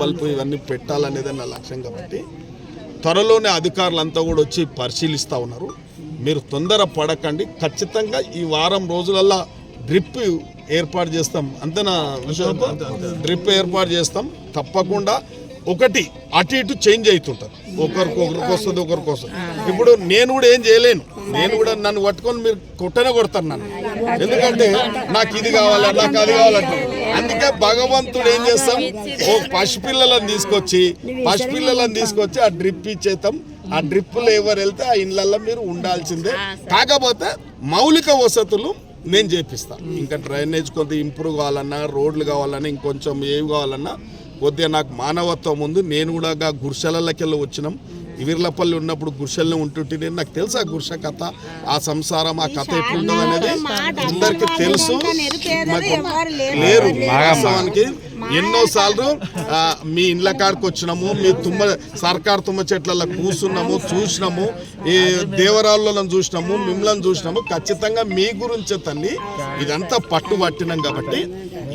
Bulb ఇవన్నీ పెట్టాలనేది నా లక్ష్యం కాబట్టి త్వరలోనే అధికారులంతా కూడా వచ్చి పరిశీలిస్తూ ఉన్నారు. మీరు తొందర పడకండి. ఖచ్చితంగా ఈ వారం రోజులల్లా డ్రిప్ ఏర్పాటు చేస్తాం. అంతేనా విషయం డ్రిప్ ఏర్పాటు చేస్తాం. తప్పకుండా ఒకటి అటు ఇటు చేంజ్ అవుతుంటారు ఒకరికి ఒకరికి వస్తుంది ఒకరికి వస్తుంది. ఇప్పుడు నేను కూడా ఏం చేయలేను. నేను కూడా నన్ను పట్టుకొని మీరు కొట్టనే కొడతారు నన్ను. ఎందుకంటే నాకు ఇది కావాలా నాకు అది కావాలంటే అందుకే భగవంతుడు ఏం చేస్తాం? ఓ పసిపిల్లలను తీసుకొచ్చి పసిపిల్లలను తీసుకొచ్చి ఆ డ్రిప్ ఇచ్చేస్తాం. ఆ డ్రిప్పులు ఎవరు వెళ్తే ఆ ఇళ్ళల్లో మీరు ఉండాల్సిందే. కాకపోతే మౌలిక వసతులు నేను చేపిస్తా. ఇంకా డ్రైనేజ్ కొంత ఇంప్రూవ్ కావాలన్నా రోడ్లు కావాలన్నా ఇంకొంచెం ఏవి కావాలన్నా కొద్దిగా నాకు మానవత్వం ఉంది. నేను కూడా గా గుర్షలకెళ్ళి వచ్చినాం. ఇవిర్లపల్లి ఉన్నప్పుడు గుర్షల్లో ఉంటుంటే నేను నాకు తెలుసు ఆ గుర్ష కథ ఆ సంసారం ఆ కథ ఎట్లుంటుంది అనేది అందరికి తెలుసు. లేరు. వాస్తవానికి ఎన్నో సార్లు ఆ, మీ ఇండ్ల కాడికి వచ్చినాము మీ తుమ్మ సర్కార్ తుమ్మ చెట్లలో కూర్చున్నాము చూసినాము ఈ దేవరాళ్ళను చూసినాము మిమ్మల్ని చూసినాము. ఖచ్చితంగా మీ గురించే తల్లి ఇదంతా పట్టు పట్టినాం కాబట్టి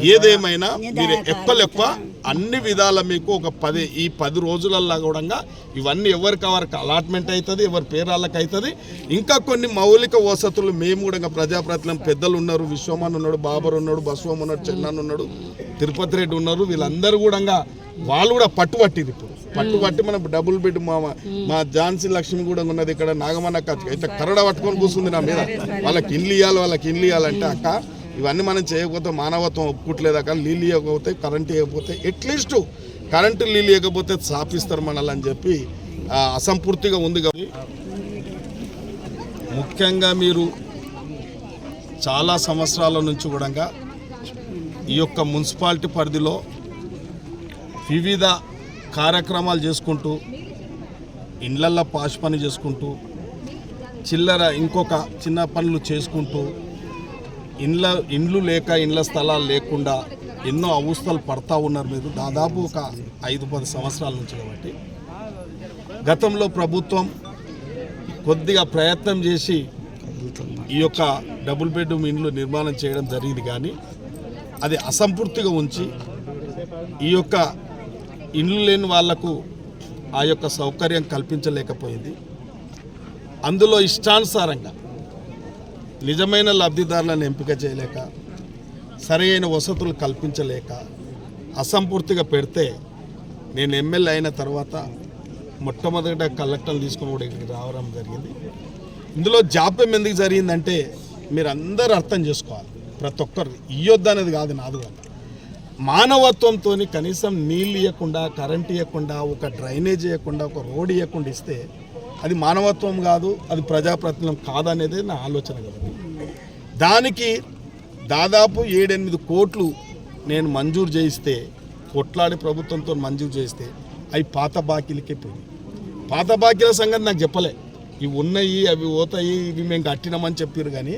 ఏదేమైనా మీరు ఎక్కువ అన్ని విధాల మీకు ఒక పది ఈ పది రోజులల్లో కూడా ఇవన్నీ ఎవరికి ఎవరికి అలాట్మెంట్ అవుతుంది ఎవరి పేరాళ్ళకి అవుతుంది ఇంకా కొన్ని మౌలిక వసతులు మేము కూడా ప్రజాప్రతినిధులు పెద్దలు ఉన్నారు విశ్వమన్ ఉన్నాడు బాబర్ ఉన్నాడు బస్వం ఉన్నాడు చెన్నన్ ఉన్నాడు తిరుపతి రెడ్డి ఉన్నారు వీళ్ళందరూ కూడా వాళ్ళు కూడా పట్టుబట్టిరు ఇప్పుడు. పట్టుబట్టి మనం డబుల్ బెడ్ మా మా ఝాన్సీ లక్ష్మి కూడా ఉన్నది ఇక్కడ నాగమన్న కథ అయితే కరడ పట్టుకొని కూర్చుంది నా మీద. వాళ్ళకి ఇల్లు ఇవ్వాలి వాళ్ళకి ఇల్లు ఇవ్వాలంటే అక్క ఇవన్నీ మనం చేయకపోతే మానవత్వం ఒప్పుకోట్లేదా? కానీ నీళ్ళు ఇవ్వకపోతే కరెంట్ ఇవ్వకపోతే ఎట్లీస్ట్ కరెంటు నీళ్ళు ఇవ్వకపోతే సాపిస్తారు మనల్ని అని చెప్పి అసంపూర్తిగా ఉంది కాబట్టి. ముఖ్యంగా మీరు చాలా సంవత్సరాల నుంచి కూడా ఈ యొక్క మున్సిపాలిటీ పరిధిలో వివిధ కార్యక్రమాలు చేసుకుంటూ ఇండ్లల్లో పాష్ పని చేసుకుంటూ చిల్లర ఇంకొక చిన్న పనులు చేసుకుంటూ ఇండ్ల ఇండ్లు లేక ఇండ్ల స్థలాలు లేకుండా ఎన్నో అవస్థలు పడతా ఉన్నారు మీరు. దాదాపు ఒక ఐదు పది సంవత్సరాల నుంచి కాబట్టి. గతంలో ప్రభుత్వం కొద్దిగా ప్రయత్నం చేసి ఈ యొక్క డబుల్ బెడ్రూమ్ ఇండ్లు నిర్మాణం చేయడం జరిగింది కానీ అది అసంపూర్తిగా ఉంచి ఈ యొక్క ఇండ్లు లేని వాళ్ళకు ఆ యొక్క సౌకర్యం కల్పించలేకపోయింది. అందులో ఇష్టానుసారంగా నిజమైన లబ్ధిదారులను ఎంపిక చేయలేక సరైన వసతులు కల్పించలేక అసంపూర్తిగా పెడితే నేను ఎమ్మెల్యే అయిన తర్వాత మొట్టమొదట కలెక్టర్లు తీసుకుని కూడా ఇక్కడికి రావడం జరిగింది. ఇందులో జాప్యం ఎందుకు జరిగిందంటే మీరు అందరూ అర్థం చేసుకోవాలి. ప్రతి ఒక్కరు ఇయ్యొద్దు అనేది కాదు నాది కాదు. మానవత్వంతో కనీసం నీళ్ళు ఇవ్వకుండా కరెంట్ ఇవ్వకుండా ఒక డ్రైనేజ్ ఇవ్వకుండా ఒక రోడ్ ఇవ్వకుండా ఇస్తే అది మానవత్వం కాదు అది ప్రజాప్రతినిధం కాదనేదే నా ఆలోచన కదా. దానికి దాదాపు ఏడెనిమిది కోట్లు నేను మంజూరు చేయిస్తే కొట్లాడి ప్రభుత్వంతో మంజూరు చేస్తే అవి పాత బాకీలకే పోయి పాత బాకీల సంగతి నాకు చెప్పలే. ఇవి ఉన్నాయి అవి పోతాయి ఇవి మేము కట్టినామని చెప్పారు కానీ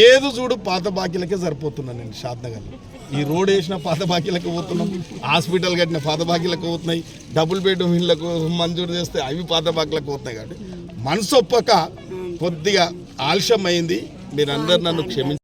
ఏది చూడు పాత బాకీలకే సరిపోతున్నాను నేను షాద్నగర్లో. ఈ రోడ్ వేసిన పాత బాకీలకు పోతున్నాం హాస్పిటల్ కట్టిన పాత బాకీలకు పోతున్నాయి డబుల్ బెడ్రూమ్ ఇళ్ళకు మంజూరు చేస్తే అవి పాత బాకీలకు పోతున్నాయి కాబట్టి మనసు ఒప్పక కొద్దిగా ఆలస్యం అయింది మీరందరూ నన్ను క్షమించారు